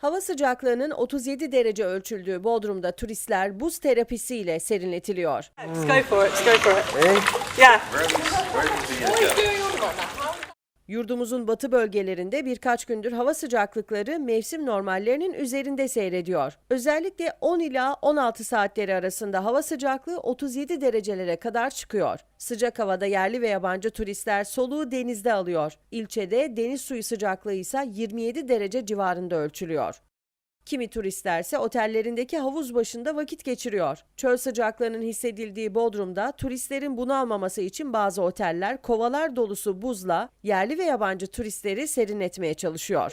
Hava sıcaklığının 37 derece ölçüldüğü Bodrum'da turistler buz terapisiyle serinletiliyor. Let's go for it. Let's go for it. Yeah. Yurdumuzun batı bölgelerinde birkaç gündür hava sıcaklıkları mevsim normallerinin üzerinde seyrediyor. Özellikle 10 ila 16 saatleri arasında hava sıcaklığı 37 derecelere kadar çıkıyor. Sıcak havada yerli ve yabancı turistler soluğu denizde alıyor. İlçede deniz suyu sıcaklığı ise 27 derece civarında ölçülüyor. Kimi turistlerse otellerindeki havuz başında vakit geçiriyor. Çöl sıcaklarının hissedildiği Bodrum'da turistlerin bunu almaması için bazı oteller kovalar dolusu buzla yerli ve yabancı turistleri serinletmeye çalışıyor.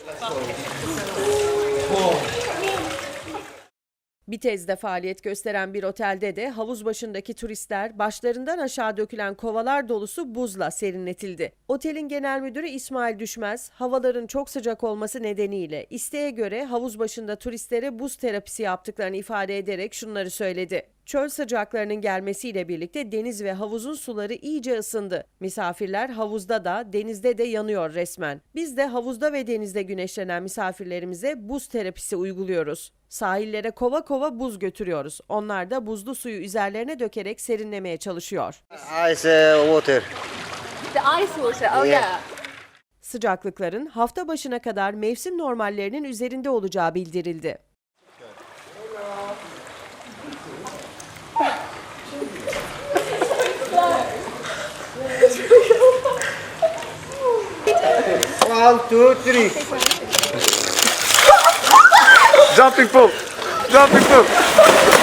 Bitez'de faaliyet gösteren bir otelde de havuz başındaki turistler başlarından aşağı dökülen kovalar dolusu buzla serinletildi. Otelin genel müdürü İsmail Düşmez, havaların çok sıcak olması nedeniyle isteğe göre havuz başında turistlere buz terapisi yaptıklarını ifade ederek şunları söyledi. Çöl sıcaklarının gelmesiyle birlikte deniz ve havuzun suları iyice ısındı. Misafirler havuzda da denizde de yanıyor resmen. Biz de havuzda ve denizde güneşlenen misafirlerimize buz terapisi uyguluyoruz. Sahillere kova kova buz götürüyoruz. Onlar da buzlu suyu üzerlerine dökerek serinlemeye çalışıyor. Ice uh, water. The ice water. Oh Yeah. yeah. Sıcaklıkların hafta başına kadar mevsim normallerinin üzerinde olacağı bildirildi. One, two, three. Jumping pool. Jumping pool.